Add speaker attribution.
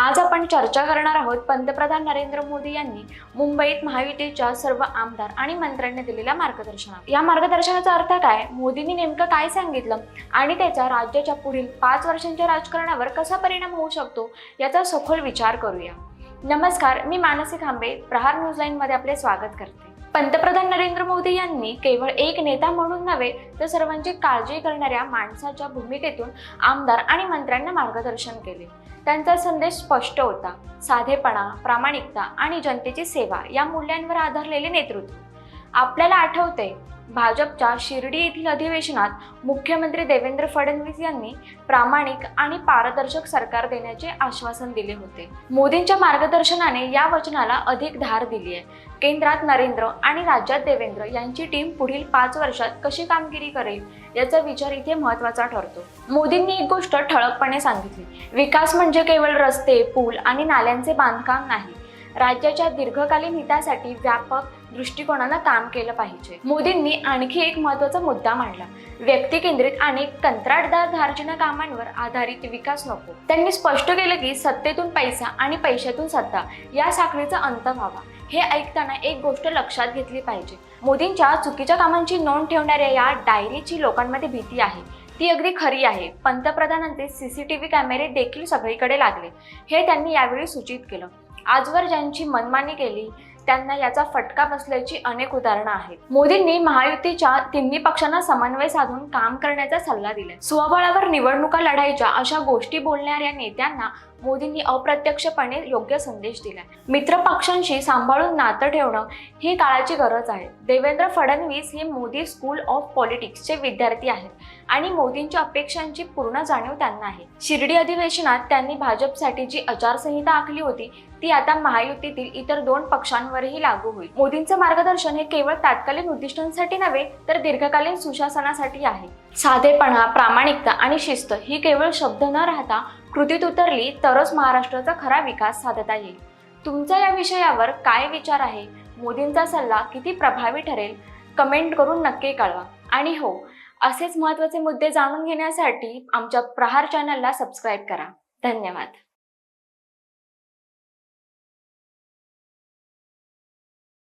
Speaker 1: आज आपण चर्चा करणार आहोत पंतप्रधान नरेंद्र मोदी यांनी मुंबईत महायुतीच्या सर्व आमदार आणि मंत्र्यांनी दिलेल्या मार्गदर्शनात. या मार्गदर्शनाचा अर्थ काय? मोदींनी नेमकं काय सांगितलं? आणि त्याचा राज्याच्या पुढील पाच वर्षांच्या राजकारणावर कसा परिणाम होऊ शकतो? याचा सखोल विचार करूया. नमस्कार मी मानसी खांबे प्रहार न्यूजलाईनमध्ये आपले स्वागत करते. पंतप्रधान नरेंद्र मोदी यांनी केवळ एक नेता म्हणून नव्हे तर सर्वांची काळजी करणाऱ्या माणसाच्या भूमिकेतून आमदार आणि मंत्र्यांना मार्गदर्शन केले. त्यांचा संदेश स्पष्ट होता. साधेपणा प्रामाणिकता आणि जनतेची सेवा या मूल्यांवर आधारलेले नेतृत्व. आपल्याला आठवते भाजपच्या शिर्डी येथील अधिवेशनात मुख्यमंत्री देवेंद्र फडणवीस यांनी प्रामाणिक आणि पारदर्शक सरकार देण्याचे आश्वासन दिले होते. मोदींच्या मार्गदर्शनाने या वचनाला अधिक धार दिली आहे. केंद्रात नरेंद्र आणि राज्यात देवेंद्र यांची टीम पुढील पाच वर्षात कशी कामगिरी करेल याचा विचार इथे महत्त्वाचा ठरतो. मोदींनी एक गोष्ट ठळकपणे सांगितली विकास म्हणजे केवळ रस्ते पूल आणि नाल्यांचे बांधकाम नाही. राज्याच्या दीर्घकालीन हितासाठी व्यापक दृष्टिकोनानं काम केलं पाहिजे. मोदींनी आणखी एक महत्त्वाचा मुद्दा मांडला. व्यक्ती केंद्रित आणि कंत्राटदार धार्जिना कामांवर आधारित विकास नको. त्यांनी स्पष्ट केलं की सत्तेतून पैसा आणि पैशातून सत्ता या साखळीचा अंत व्हावा. हे ऐकताना एक गोष्ट लक्षात घेतली पाहिजे. मोदींच्या चुकीच्या कामांची नोंद ठेवणाऱ्या या डायरीची लोकांमध्ये भीती आहे. ती अगदी खरी आहे. पंतप्रधानांचे सीसीटीव्ही कॅमेरे देखील सगळीकडे लागले. हे त्यांनी यावेळी सूचित केलं. आजवर ज्यांची मनमानी केली त्यांना याचा फटका बसल्याची अनेक उदाहरणं आहेत. मोदींनी महायुतीच्या तिन्ही पक्षांना समन्वय साधून काम करण्याचा सल्ला दिला स्वबळावर निवडणुका लढायच्या अशा गोष्टी बोलणाऱ्या नेत्यांना मोदींनी अप्रत्यक्षपणे योग्य संदेश दिलाय. मित्रपक्षांशी सांभाळून नातं ठेवणं ही काळाची गरज आहे. देवेंद्र फडणवीस हे मोदी स्कूल ऑफ पॉलिटिक्सचे विद्यार्थी आहेत आणि मोदींच्या अपेक्षांची पूर्ण जाणीव त्यांना आहे. शिर्डी अधिवेशनात त्यांनी भाजपसाठी जी आचारसंहिता आखली होती ती आता महायुतीतील इतर दोन पक्षांवरही लागू होईल. मोदींचं मार्गदर्शन हे केवळ तात्कालीन उद्दिष्टांसाठी नव्हे तर दीर्घकालीन सुशासनासाठी आहे. साधेपणा प्रामाणिकता आणि शिस्त ही केवळ शब्द न राहता कृतीत उतरली तरच महाराष्ट्राचा खरा विकास साधता येईल. तुमचा या विषयावर काय विचार आहे? मोदींचा सल्ला किती प्रभावी ठरेल? कमेंट करून नक्की कळवा. आणि हो असेच महत्त्वाचे मुद्दे जाणून घेण्यासाठी आमच्या प्रहार चॅनलला सबस्क्राईब करा. धन्यवाद.